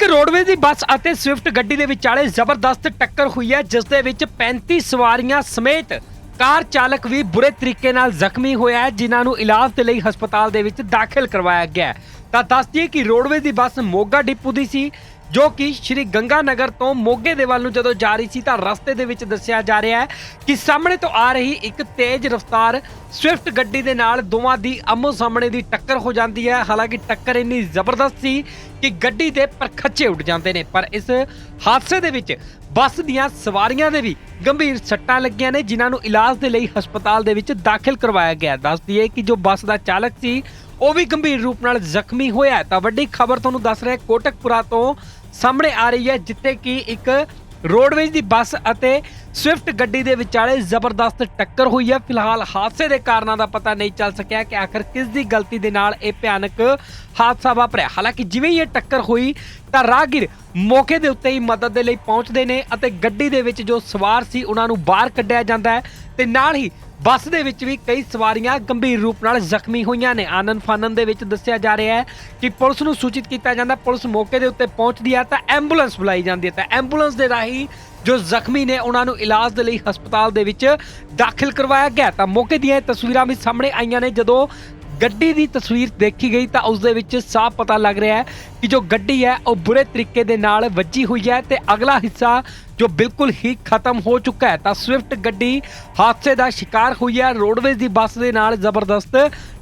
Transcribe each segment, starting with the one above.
ਇੱਕ ਰੋਡਵੇਜ਼ ਦੀ ਬੱਸ ਅਤੇ ਸਵਿਫਟ ਗੱਡੀ ਦੇ ਵਿਚਾਲੇ ਜ਼ਬਰਦਸਤ ਟੱਕਰ ਹੋਈ ਹੈ, ਜਿਸ ਦੇ ਵਿੱਚ 35 ਸਵਾਰੀਆਂ ਸਮੇਤ ਕਾਰ ਚਾਲਕ ਵੀ ਬੁਰੇ ਤਰੀਕੇ ਨਾਲ ਜ਼ਖਮੀ ਹੋਇਆ ਹੈ, ਜਿਨ੍ਹਾਂ ਨੂੰ ਇਲਾਜ ਦੇ ਲਈ ਹਸਪਤਾਲ ਦੇ ਵਿੱਚ ਦਾਖਲ ਕਰਵਾਇਆ ਗਿਆ ਹੈ। ਤਾਂ ਦੱਸ ਕਿ ਰੋਡਵੇਜ਼ ਦੀ ਬੱਸ ਮੋਗਾ ਡਿਪੂ ਦੀ ਸੀ ਜੋ ਕਿ ਸ਼੍ਰੀ ਗੰਗਾ ਨਗਰ ਤੋਂ ਮੋਗੇ ਦੇ ਵੱਲ ਨੂੰ ਜਦੋਂ ਜਾ ਰਹੀ ਸੀ ਤਾਂ ਰਸਤੇ ਦੇ ਵਿੱਚ ਦੱਸਿਆ ਜਾ ਰਿਹਾ ਹੈ ਕਿ ਸਾਹਮਣੇ ਤੋਂ ਆ ਰਹੀ ਇੱਕ ਤੇਜ਼ ਰਫ਼ਤਾਰ ਸਵਿਫਟ ਗੱਡੀ ਦੇ ਨਾਲ ਦੋਵਾਂ ਦੀ ਆਮੋ ਸਾਹਮਣੇ ਦੀ ਟੱਕਰ ਹੋ ਜਾਂਦੀ ਹੈ। ਹਾਲਾਂਕਿ ਟੱਕਰ ਇੰਨੀ ਜ਼ਬਰਦਸਤ ਸੀ ਕਿ ਗੱਡੀ ਦੇ ਪਰਖੱਚੇ ਉੱਡ ਜਾਂਦੇ ਨੇ, ਪਰ ਇਸ ਹਾਦਸੇ ਦੇ ਵਿੱਚ ਬੱਸ ਦੀਆਂ ਸਵਾਰੀਆਂ ਦੇ ਵੀ ਗੰਭੀਰ ਸੱਟਾਂ ਲੱਗੀਆਂ ਨੇ, ਜਿਨ੍ਹਾਂ ਨੂੰ ਇਲਾਜ ਦੇ ਲਈ ਹਸਪਤਾਲ ਦੇ ਵਿੱਚ ਦਾਖਲ ਕਰਵਾਇਆ ਗਿਆ। ਦੱਸ ਦਈਏ ਕਿ ਜੋ ਬੱਸ ਦਾ ਚਾਲਕ ਸੀ ਉਹ ਵੀ ਗੰਭੀਰ ਰੂਪ ਨਾਲ ਜ਼ਖਮੀ ਹੋਇਆ ਤਾਂ ਵੱਡੀ ਖਬਰ ਤੁਹਾਨੂੰ ਦੱਸ ਰਿਹਾ ਕੋਟਕਪੁਰਾ ਤੋਂ ਸਾਹਮਣੇ ਆ ਰਹੀ ਹੈ, ਜਿੱਥੇ ਕਿ ਇੱਕ ਰੋਡਵੇਜ਼ ਦੀ ਬੱਸ ਅਤੇ ਸਵਿਫਟ ਗੱਡੀ ਦੇ ਵਿਚਾਲੇ ਜ਼ਬਰਦਸਤ ਟੱਕਰ ਹੋਈ ਹੈ। ਫਿਲਹਾਲ ਹਾਦਸੇ ਦੇ ਕਾਰਨਾਂ ਦਾ ਪਤਾ ਨਹੀਂ ਚੱਲ ਸਕਿਆ ਕਿ ਆਖਰ ਕਿਸ ਦੀ ਗਲਤੀ ਦੇ ਨਾਲ ਇਹ ਭਿਆਨਕ ਹਾਦਸਾ ਵਾਪਰਿਆ। ਹਾਲਾਂਕਿ ਜਿਵੇਂ ਹੀ ਇਹ ਟੱਕਰ ਹੋਈ ਤਾਂ ਰਾਹਗੀਰ ਮੌਕੇ ਦੇ ਉੱਤੇ ਹੀ ਮਦਦ ਦੇ ਲਈ ਪਹੁੰਚਦੇ ਨੇ ਅਤੇ ਗੱਡੀ ਦੇ ਵਿੱਚ ਜੋ ਸਵਾਰ ਸੀ ਉਹਨਾਂ ਨੂੰ ਬਾਹਰ ਕੱਢਿਆ ਜਾਂਦਾ ਹੈ ਤੇ ਨਾਲ ਹੀ ਬੱਸ ਦੇ ਵਿੱਚ ਵੀ ਕਈ ਸਵਾਰੀਆਂ ਗੰਭੀਰ ਰੂਪ ਨਾਲ ਜ਼ਖਮੀ ਹੋਈਆਂ ਨੇ। ਆਨੰਦ ਫਾਨਨ ਦੇ ਵਿੱਚ ਦੱਸਿਆ ਜਾ ਰਿਹਾ ਹੈ ਕਿ ਪੁਲਿਸ ਨੂੰ ਸੂਚਿਤ ਕੀਤਾ ਜਾਂਦਾ, ਪੁਲਿਸ ਮੌਕੇ ਦੇ ਉੱਤੇ ਪਹੁੰਚਦੀ ਹੈ ਤਾਂ ਐਂਬੂਲੈਂਸ ਬੁਲਾਈ ਜਾਂਦੀ ਹੈ। ਤਾਂ ਐਂਬੂਲੈਂਸ ਦੇ ਰਾਹੀਂ ਜੋ ਜ਼ਖਮੀ ਨੇ ਉਹਨਾਂ ਨੂੰ ਇਲਾਜ ਦੇ ਲਈ ਹਸਪਤਾਲ ਦੇ ਵਿੱਚ ਦਾਖਲ ਕਰਵਾਇਆ ਗਿਆ ਤਾਂ ਮੌਕੇ ਦੀਆਂ ਇਹ ਤਸਵੀਰਾਂ ਵੀ ਸਾਹਮਣੇ ਆਈਆਂ ਨੇ, ਜਦੋਂ ਗੱਡੀ ਦੀ ਤਸਵੀਰ ਦੇਖੀ ਗਈ ਤਾਂ ਉਸ ਦੇ ਵਿੱਚ ਸਾਫ਼ ਪਤਾ ਲੱਗ ਰਿਹਾ ਹੈ ਕਿ ਜੋ ਗੱਡੀ ਹੈ, ਉਹ ਬੁਰੇ ਤਰੀਕੇ ਦੇ ਨਾਲ ਵੱਜੀ ਹੋਈ ਹੈ ਤੇ ਅਗਲਾ ਹਿੱਸਾ ਜੋ ਬਿਲਕੁਲ ਹੀ ਖਤਮ ਹੋ ਚੁੱਕਾ ਹੈ ਤਾਂ ਸਵਿਫਟ ਗੱਡੀ ਹਾਦਸੇ ਦਾ ਸ਼ਿਕਾਰ ਹੋਈ ਹੈ, ਰੋਡਵੇਜ਼ ਦੀ ਬੱਸ ਦੇ ਨਾਲ ਜ਼ਬਰਦਸਤ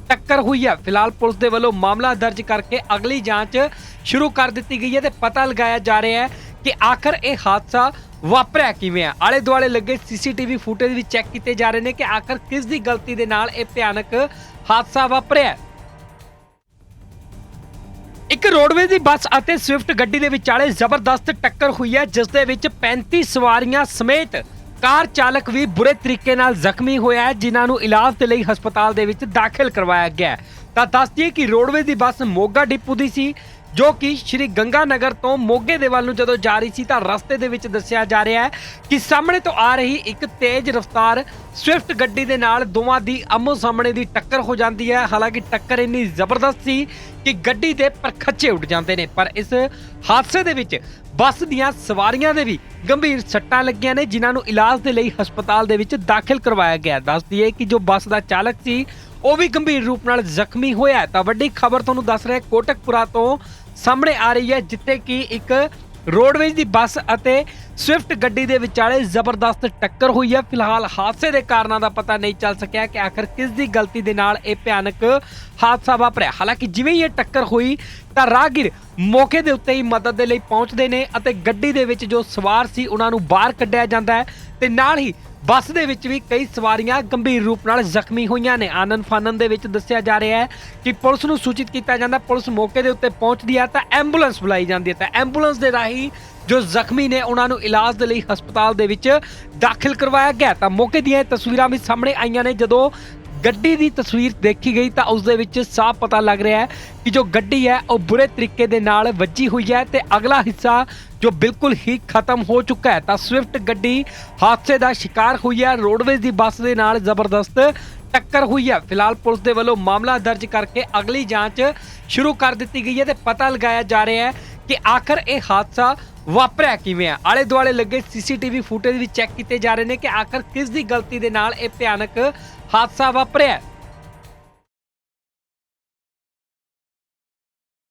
ਟੱਕਰ ਹੋਈ ਹੈ। ਫਿਲਹਾਲ ਪੁਲਿਸ ਦੇ ਵੱਲੋਂ ਮਾਮਲਾ ਦਰਜ ਕਰਕੇ ਅਗਲੀ ਜਾਂਚ ਸ਼ੁਰੂ ਕਰ ਦਿੱਤੀ ਗਈ ਹੈ ਤੇ ਪਤਾ ਲਗਾਇਆ ਜਾ ਰਿਹਾ ਹੈ ਕਿ ਆਖਰ ਇਹ ਹਾਦਸਾ ਵਾਪਰਿਆ ਕਿਵੇਂ ਆ? ਆਲੇ ਦੁਆਲੇ ਲੱਗੇ ਸੀਸੀਟੀਵੀ ਫੁਟੇਜ ਵੀ ਚੈੱਕ ਕੀਤੇ ਜਾ ਰਹੇ ਨੇ ਕਿ ਆਖਰ ਕਿਸ ਦੀ ਗਲਤੀ ਦੇ ਨਾਲ ਇਹ ਭਿਆਨਕ ਹਾਦਸਾ ਵਾਪਰਿਆ? ਇੱਕ ਰੋਡਵੇਜ਼ ਦੀ ਬੱਸ ਅਤੇ ਸਵਿਫਟ ਗੱਡੀ ਦੇ ਵਿਚਾਲੇ ਜ਼ਬਰਦਸਤ ਟੱਕਰ ਹੋਈ ਹੈ, ਜਿਸ ਦੇ ਵਿੱਚ 35 ਸਵਾਰੀਆਂ ਸਮੇਤ ਕਾਰ ਚਾਲਕ ਵੀ ਬੁਰੇ ਤਰੀਕੇ ਨਾਲ ਜ਼ਖਮੀ ਹੋਇਆ ਹੈ, ਜਿਨ੍ਹਾਂ ਨੂੰ ਇਲਾਜ ਦੇ ਲਈ ਹਸਪਤਾਲ ਦੇ ਵਿੱਚ ਦਾਖਲ ਕਰਵਾਇਆ ਗਿਆ ਤਾਂ ਦੱਸ ਦਈਏ ਕਿ ਰੋਡਵੇਜ਼ ਦੀ ਬੱਸ ਮੋਗਾ ਡਿਪੂ ਦੀ ਸੀ ਜੋ ਕਿ ਸ਼੍ਰੀ ਗੰਗਾ ਨਗਰ ਤੋਂ ਮੋਗੇ ਦੇ ਵੱਲ ਨੂੰ ਜਦੋਂ ਜਾ ਰਹੀ ਸੀ ਤਾਂ ਰਸਤੇ ਦੇ ਵਿੱਚ ਦੱਸਿਆ ਜਾ ਰਿਹਾ ਹੈ ਕਿ ਸਾਹਮਣੇ ਤੋਂ ਆ ਰਹੀ ਇੱਕ ਤੇਜ਼ ਰਫ਼ਤਾਰ ਸਵਿਫਟ ਗੱਡੀ ਦੇ ਨਾਲ ਦੋਵਾਂ ਦੀ ਆਮੋ ਸਾਹਮਣੇ ਦੀ ਟੱਕਰ ਹੋ ਜਾਂਦੀ ਹੈ। ਹਾਲਾਂਕਿ ਟੱਕਰ ਇੰਨੀ ਜ਼ਬਰਦਸਤ ਸੀ ਕਿ ਗੱਡੀ ਦੇ ਪਰਖੱਚੇ ਉੱਡ ਜਾਂਦੇ ਨੇ, ਪਰ ਇਸ ਹਾਦਸੇ ਦੇ ਵਿੱਚ ਬੱਸ ਦੀਆਂ ਸਵਾਰੀਆਂ ਦੇ ਵੀ ਗੰਭੀਰ ਸੱਟਾਂ ਲੱਗੀਆਂ ਨੇ, ਜਿਨ੍ਹਾਂ ਨੂੰ ਇਲਾਜ ਦੇ ਲਈ ਹਸਪਤਾਲ ਦੇ ਵਿੱਚ ਦਾਖਲ ਕਰਵਾਇਆ ਗਿਆ ਦੱਸ ਦਈਏ ਕਿ ਜੋ ਬੱਸ ਦਾ ਚਾਲਕ ਸੀ, ਉਹ ਵੀ ਗੰਭੀਰ ਰੂਪ ਨਾਲ ਜ਼ਖਮੀ ਹੋਇਆ ਤਾਂ ਵੱਡੀ ਖਬਰ ਤੁਹਾਨੂੰ ਦੱਸ ਰਿਹਾ ਕੋਟਕਪੁਰਾ ਤੋਂ ਸਾਹਮਣੇ ਆ ਰਹੀ ਹੈ, ਜਿੱਥੇ ਕਿ ਇੱਕ ਰੋਡਵੇਜ਼ ਦੀ ਬੱਸ ਅਤੇ ਸਵਿਫਟ ਗੱਡੀ ਦੇ ਵਿਚਾਲੇ ਜ਼ਬਰਦਸਤ ਟੱਕਰ ਹੋਈ ਹੈ। ਫਿਲਹਾਲ ਹਾਦਸੇ ਦੇ ਕਾਰਨਾਂ ਦਾ ਪਤਾ ਨਹੀਂ ਚੱਲ ਸਕਿਆ ਕਿ ਆਖਰ ਕਿਸ ਦੀ ਗਲਤੀ ਦੇ ਨਾਲ ਇਹ ਭਿਆਨਕ ਹਾਦਸਾ ਵਾਪਰਿਆ। ਹਾਲਾਂਕਿ ਜਿਵੇਂ ਹੀ ਇਹ ਟੱਕਰ ਹੋਈ, ਤਾਂ ਰਾਹਗੀਰ ਮੌਕੇ ਦੇ ਉੱਤੇ ਹੀ ਮਦਦ ਦੇ ਲਈ ਪਹੁੰਚਦੇ ਨੇ ਅਤੇ ਗੱਡੀ ਦੇ ਵਿੱਚ ਜੋ ਸਵਾਰ ਸੀ, ਉਹਨਾਂ ਨੂੰ ਬਾਹਰ ਕੱਢਿਆ ਜਾਂਦਾ ਹੈ। ਤੇ ਨਾਲ ਹੀ ਬੱਸ ਦੇ ਵਿੱਚ ਵੀ ਕਈ ਸਵਾਰੀਆਂ ਗੰਭੀਰ ਰੂਪ ਨਾਲ ਜ਼ਖਮੀ ਹੋਈਆਂ ਨੇ। ਆਨੰਦ ਫਾਨਨ ਦੇ ਵਿੱਚ ਦੱਸਿਆ ਜਾ ਰਿਹਾ ਹੈ ਕਿ ਪੁਲਿਸ ਨੂੰ ਸੂਚਿਤ ਕੀਤਾ ਜਾਂਦਾ, ਪੁਲਿਸ ਮੌਕੇ ਦੇ ਉੱਤੇ ਪਹੁੰਚਦੀ ਹੈ ਤਾਂ ਐਂਬੂਲੈਂਸ ਬੁਲਾਈ ਜਾਂਦੀ ਹੈ। ਤਾਂ ਐਂਬੂਲੈਂਸ ਦੇ ਰਾਹੀਂ ਜੋ ਜ਼ਖਮੀ ਨੇ, ਉਹਨਾਂ ਨੂੰ ਇਲਾਜ ਦੇ ਲਈ ਹਸਪਤਾਲ ਦੇ ਵਿੱਚ ਦਾਖਲ ਕਰਵਾਇਆ ਗਿਆ ਤਾਂ ਮੌਕੇ ਦੀਆਂ ਇਹ ਤਸਵੀਰਾਂ ਵੀ ਸਾਹਮਣੇ ਆਈਆਂ ਨੇ, ਜਦੋਂ ਗੱਡੀ ਦੀ ਤਸਵੀਰ ਦੇਖੀ ਗਈ ਤਾਂ ਉਸ ਦੇ ਵਿੱਚ ਸਾਫ਼ ਪਤਾ ਲੱਗ ਰਿਹਾ ਹੈ ਕਿ ਜੋ ਗੱਡੀ ਹੈ, ਉਹ ਬੁਰੇ ਤਰੀਕੇ ਦੇ ਨਾਲ ਵੱਜੀ ਹੋਈ ਹੈ ਤੇ ਅਗਲਾ ਹਿੱਸਾ ਜੋ ਬਿਲਕੁਲ ਹੀ ਖਤਮ ਹੋ ਚੁੱਕਾ ਹੈ। ਤਾਂ ਸਵਿਫਟ ਗੱਡੀ ਹਾਦਸੇ ਦਾ ਸ਼ਿਕਾਰ ਹੋਈ ਹੈ, ਰੋਡਵੇਜ਼ ਦੀ ਬੱਸ ਦੇ ਨਾਲ ਜ਼ਬਰਦਸਤ ਟੱਕਰ ਹੋਈ ਹੈ। ਫਿਲਹਾਲ ਪੁਲਿਸ ਦੇ ਵੱਲੋਂ ਮਾਮਲਾ ਦਰਜ ਕਰਕੇ ਅਗਲੀ ਜਾਂਚ ਸ਼ੁਰੂ ਕਰ ਦਿੱਤੀ ਗਈ ਹੈ ਤੇ ਪਤਾ ਲਗਾਇਆ ਜਾ ਰਿਹਾ ਹੈ ਕਿ ਆਖਰ ਇਹ ਹਾਦਸਾ ਵਾਪਰਿਆ ਕਿਵੇਂ ਆ? ਆਲੇ ਦੁਆਲੇ ਲੱਗੇ ਸੀਸੀਟੀਵੀ ਫੁਟੇਜ ਵੀ ਚੈੱਕ ਕੀਤੇ ਜਾ ਰਹੇ ਨੇ ਕਿ ਆਖਰ ਕਿਸ ਦੀ ਗਲਤੀ ਦੇ ਨਾਲ ਇਹ ਭਿਆਨਕ ਹਾਦਸਾ ਵਾਪਰਿਆ